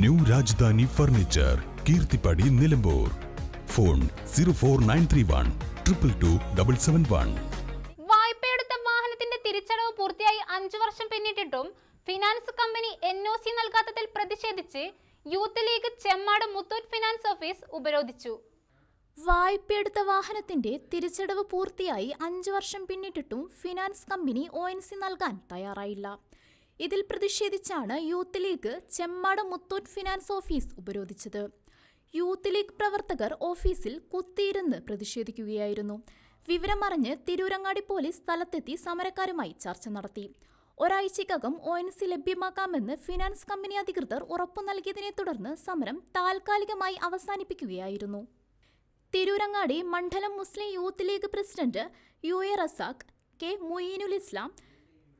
New Rajdhani furniture Keerthippadi Nilambur. Phone zero four nine three one triple two double seven one. വായ്പയെടുത്ത വാഹനത്തിന്റെ തിരിച്ചടവ് പൂർത്തിയായി അഞ്ചു വർഷം പിന്നിട്ടിട്ടും finance company N O C നൽകാത്തതിൽ പ്രതിഷേധിച്ച് youth league Chemmad Muthoot finance office ഉപരോധിച്ചു. വായ്പയെടുത്ത വാഹനത്തിന്റെ തിരിച്ചടവ് പൂർത്തിയായി അഞ്ചു വർഷം പിന്നിട്ടിട്ടും finance company O N C നൽകാൻ തയ്യാറായില്ല. ഇതിൽ പ്രതിഷേധിച്ചാണ് youth league Chemmad Muthoot finance office ഉപരോധിച്ചത്. Youth league പ്രവർത്തകർ ഓഫീസിൽ കുത്തിയിരുന്ന് പ്രതിഷേധിക്കുകയായിരുന്നു. വിവരമറിഞ്ഞ് തിരൂരങ്ങാടി പോലീസ് സ്ഥലത്തെത്തി സമരക്കാരുമായി ചർച്ച നടത്തി. ഒരാഴ്ചയ്ക്കകം ഒ എൻ സി ലഭ്യമാക്കാമെന്ന് ഫിനാൻസ് കമ്പനി അധികൃതർ ഉറപ്പു നൽകിയതിനെ തുടർന്ന് സമരം താൽക്കാലികമായി അവസാനിപ്പിക്കുകയായിരുന്നു. തിരൂരങ്ങാടി മണ്ഡലം Muslim youth league president U A Razak K Moyeenul Islam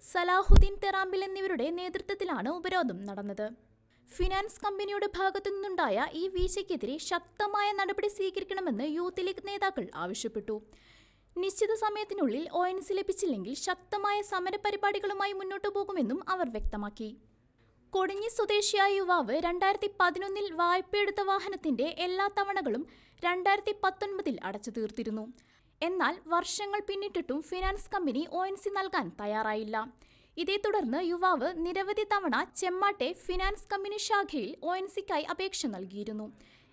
Salahuddin Therambil എന്നിവരുടെ നേതൃത്വത്തിലാണ് ഉപരോധം നടന്നത്. ഫിനാൻസ് കമ്പനിയുടെ ഭാഗത്തു നിന്നുണ്ടായ ഈ വീഴ്ചയ്ക്കെതിരെ ശക്തമായ നടപടി സ്വീകരിക്കണമെന്ന് യൂത്ത് ലീഗ് നേതാക്കൾ ആവശ്യപ്പെട്ടു. നിശ്ചിത സമയത്തിനുള്ളിൽ ഒ എൻ സി ലഭിച്ചില്ലെങ്കിൽ ശക്തമായ സമരപരിപാടികളുമായി മുന്നോട്ടു പോകുമെന്നും അവർ വ്യക്തമാക്കി. കൊടിഞ്ഞി സ്വദേശിയായ യുവാവ് രണ്ടായിരത്തി പതിനൊന്നിൽ വായ്പയെടുത്ത വാഹനത്തിന്റെ എല്ലാ തവണകളും രണ്ടായിരത്തി പത്തൊൻപതിൽ അടച്ചു തീർത്തിരുന്നു എന്നാൽ വർഷങ്ങൾ പിന്നിട്ടിട്ടും finance company O N C നൽകാൻ തയ്യാറായില്ല. ഇതേ തുടർന്ന് യുവാവ് നിരവധി തവണ ചെമ്മാട്ടെ ഫിനാൻസ് കമ്പനി ശാഖയിൽ ഒ എൻ സിക്കായി അപേക്ഷ നൽകിയിരുന്നു.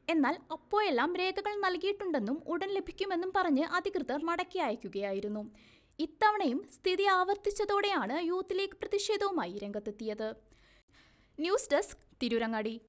എന്നാൽ അപ്പോഴെല്ലാം രേഖകൾ നൽകിയിട്ടുണ്ടെന്നും ഉടൻ ലഭിക്കുമെന്നും പറഞ്ഞ് അധികൃതർ മടക്കി അയക്കുകയായിരുന്നു. ഇത്തവണയും സ്ഥിതി ആവർത്തിച്ചതോടെയാണ് യൂത്ത് ലീഗ് പ്രതിഷേധവുമായി രംഗത്തെത്തിയത്. News desk Tirurangadi.